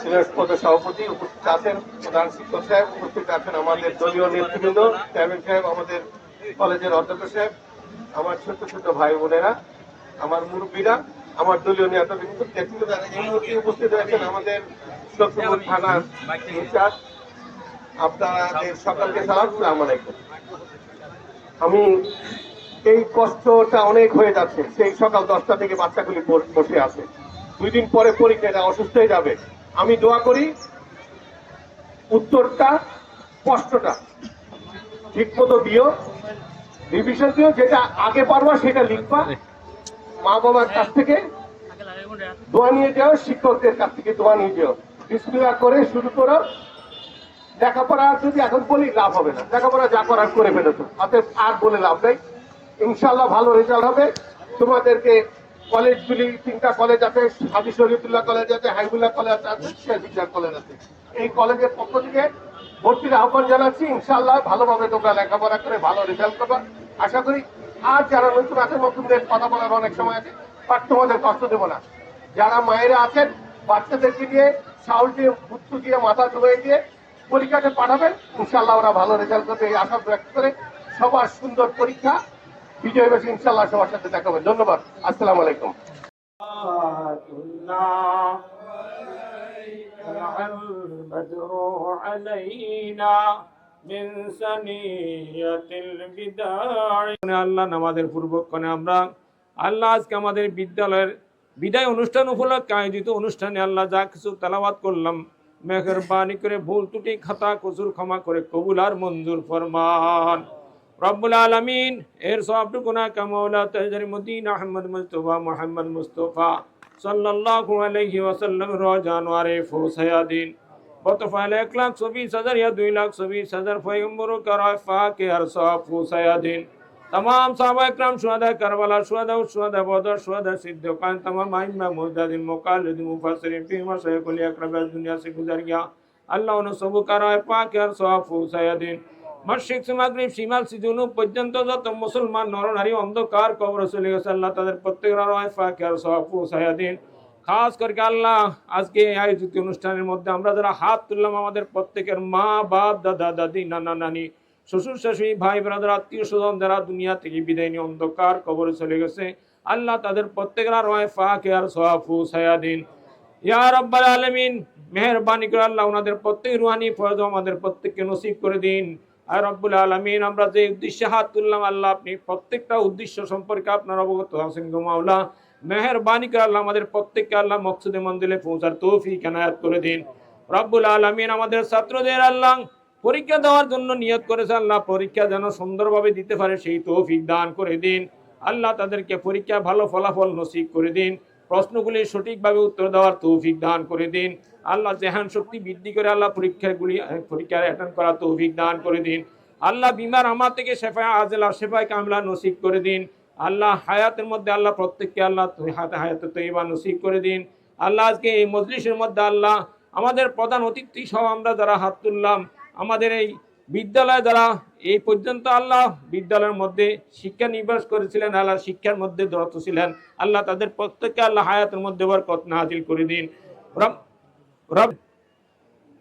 Senior পদের সভাপতি উপস্থিত আছেন প্রধান শিক্ষক সাহেব, উপস্থিত আছেন আমাদের দলীয় নেতৃবৃন্দ, চেয়ারম্যান সাহেব, আমাদের কলেজের অধ্যক্ষ সাহেব, আমার ছোট ছোট ভাই বোনেরা, আমার মুরব্বীরা, আমার দলীয় নেতৃবৃন্দ এই উপস্থিত রয়েছেন আমাদের লক্ষ্মীপুর থানার ইনচার্জ। আপনাদের সকলকে সালাম সালাম আলাইকুম। আমি এই কষ্টটা অনেক হয়ে যাচ্ছে, সেই সকাল দশটা থেকে বাচ্চাগুলি বসে আছে। দুই দিন পরে পরীক্ষা এটা অসুস্থ হয়ে যাবে। আমি দোয়া করি উত্তরটা স্পষ্টটা। ঠিক মতো দিও। রিভিশন দিও, যেটা আগে পারবা সেটা লিখবা। মা বাবার কাছ থেকে দোয়া নিয়ে যাও, শিক্ষকদের কাছ থেকে দোয়া নিয়ে যাও। বিসমিল্লাহ করে শুরু করো। লেখাপড়া যদি এখন বলি, লাভ হবে না। লেখাপড়া যা করার করে ফেলেছো। অতএব আর বলে লাভ নেই। ইনশাল্লাহ ভালো রেজাল্ট হবে। তোমাদেরকে কলেজগুলি তিনটা কলেজ আছে, হাজি শরীফুল্লাহ কলেজ আছে, হাইবুল্লাহ কলেজ আছে শেখ বিজ্ঞান কলেজ আছে। এই কলেজের পক্ষ থেকে ভর্তির আহ্বান জানাচ্ছি ইনশাল্লাহ ভালোভাবে তোমরা লেখাপড়া করে ভালো রেজাল্ট করবা আশা করি আর যারা নতুন আছে নতুনদের কথা বলার অনেক সময় আছে বাট তোমাদের কষ্ট দেবো না। যারা মায়েরা আছেন, বাচ্চাদেরকে দিয়ে চাউল দিয়ে বুদ্ধ দিয়ে, মাথা ধুয়ে দিয়ে পরীক্ষাতে পাঠাবেন ইনশাল্লাহ ওরা ভালো রেজাল্ট করবে এই আশা ব্যক্ত করে সবার সুন্দর পরীক্ষা বিজয় বেশি ইনশাল্লাহ সবার সাথে দেখা হবে ধন্যবাদ আসসালামু আলাইকুম طلع البدر علينا من سنية البداع আল্লাহ নামাজের পূর্বক্ষণে আমরা আল্লাহ আজকে আমাদের বিদ্যালয়ের বিদায় অনুষ্ঠান উপলক্ষে আয়োজিত অনুষ্ঠানে আল্লাহ যা কিছু তেলাওয়াত করলাম মেহরবানি করে ভুল ত্রুটি খাতা কসুর ক্ষমা করে কবুল আর মঞ্জুর ফরমান رب العالمین، ایر صاحب گناہ کا مولا تجرم الدین احمد مصطفیٰ، محمد مصطفیٰ صلی اللہ علیہ وسلم رو جانوار فوس حیادین بطفال ایک لاکھ سو بیس ہزار یا دوی لاکھ سو بیس ہزار فی عمر کرافا کے صاحب فوس حیادین تمام صحابہ اکرام شہدہ کربلا شہدہ و شہدہ بودہ شہدہ صدقان تمام آئمہ مزدد مقالد مفسرین فیمہ شیخ کلی اکرم دنیا سے گزر گیا اللہ انہوں سبو کرائے ہر صاحب فوس حیادین সে মাগরিব সীমাল সিজুনু পর্যন্ত যত মুসলমান নরনারী অন্ধকার কবর চলে গেছে, আল্লাহ তাদের প্রত্যেকের ফুসায়াদিন খাস করে আল্লাহ, আজকে এই আয়োজিত অনুষ্ঠানের মধ্যে আমরা যারা হাত তুললাম, আমাদের প্রত্যেকের মা, বাপ, দাদা, দাদি, নানা, নানি, শ্বশুর, শাশুড়ি, ভাই, ব্রাদার, আত্মীয় স্বজন যারা দুনিয়া থেকে বিদায় নিয়ে অন্ধকার কবরে চলে গেছে, আল্লাহ তাদের প্রত্যেকের রয় ফাঁকে আর সোয়াফু সায়াদিন ইয়া রব্বাল আলামিন, মেহেরবানি করে আল্লাহ ওনাদের প্রত্যেক রুহানি ফয়জ আমাদের প্রত্যেককে নসিব করে দিন। আর রব্বুল আলামিন, আমরা যে উদ্দেশ্যে হাত তুললাম, আল্লাহ আপনি প্রত্যেকটা উদ্দেশ্য সম্পর্কে আপনার অবগত আছেন গো মাওলা। মেহেরবানি করে আল্লাহ আমাদের প্রত্যেককে আল্লাহ মকসুদে মন্দিরে পৌঁছার তৌফিক, এনায়াত করে দিন। রব্বুল আলামিন আমাদের ছাত্রদের আল্লাহ পরীক্ষা দেওয়ার জন্য নিয়ত করেছে, আল্লাহ পরীক্ষা যেন সুন্দরভাবে দিতে পারে, সেই তৌফিক দান করে দিন। আল্লাহ তাদেরকে পরীক্ষা ভালো ফলাফল নসিব করে দিন। প্রশ্নগুলি সঠিকভাবে উত্তর দেওয়ার তৌফিক দান করে দিন। আল্লাহ জেহান শক্তি বৃদ্ধি করে আল্লাহ পরীক্ষাগুলি পরীক্ষা অ্যাটেন্ড করার তৌফিক দান করে দিন। আল্লাহ বিমার আমার থেকে শেফায় আজলা, শেফায় কামলা নসিব করে দিন। আল্লাহ হায়াতের মধ্যে আল্লাহ প্রত্যেককে আল্লাহ হাতে, হায়াতে তৈবা নসিব করে দিন। আল্লাহ আজকে এই মজলিসের মধ্যে আল্লাহ আমাদের প্রধান অতিথি সহ আমরা যারা হাত তুললাম, আমাদের এই বিদ্যালয়ে যারা এই পর্যন্ত আল্লাহ বিদ্যালয়ের মধ্যে শিক্ষা নিবাস করেছিলেন, আল্লাহ শিক্ষার মধ্যে দরত ছিলেন, আল্লাহ তাদের প্রত্যেককে আল্লাহ হায়াতের মধ্যে বরকত নাজিল করে দিন। রব রব,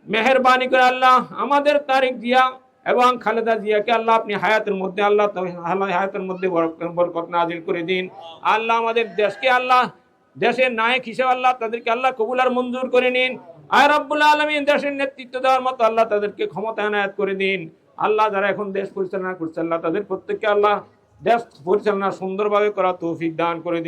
মেহরবানি করে আল্লাহ আমাদের তারিখ জিয়া এবং খালেদা জিয়াকে আল্লাহ আপনি হায়াতের মধ্যে আল্লাহ হায়াতের মধ্যে বরক- বরকত নাজিল করে দিন। আল্লাহ আমাদের দেশকে আল্লাহ, দেশের নায়ক হিসেবে আল্লাহ তাদেরকে আল্লাহ কবুল আর মঞ্জুর করে নিন। আর রব্বুল আলমিন, দেশের নেতৃত্ব দেওয়ার মতো আল্লাহ তাদেরকে ক্ষমতা এনায়ত করে দিন। আল্লাহ যারা এখন দেশ পরিচালনা করছে, আল্লাহ তাদের প্রত্যেককে আল্লাহ দেশ পরিচালনা সুন্দরভাবে করা তৌফিক দান করে দিন।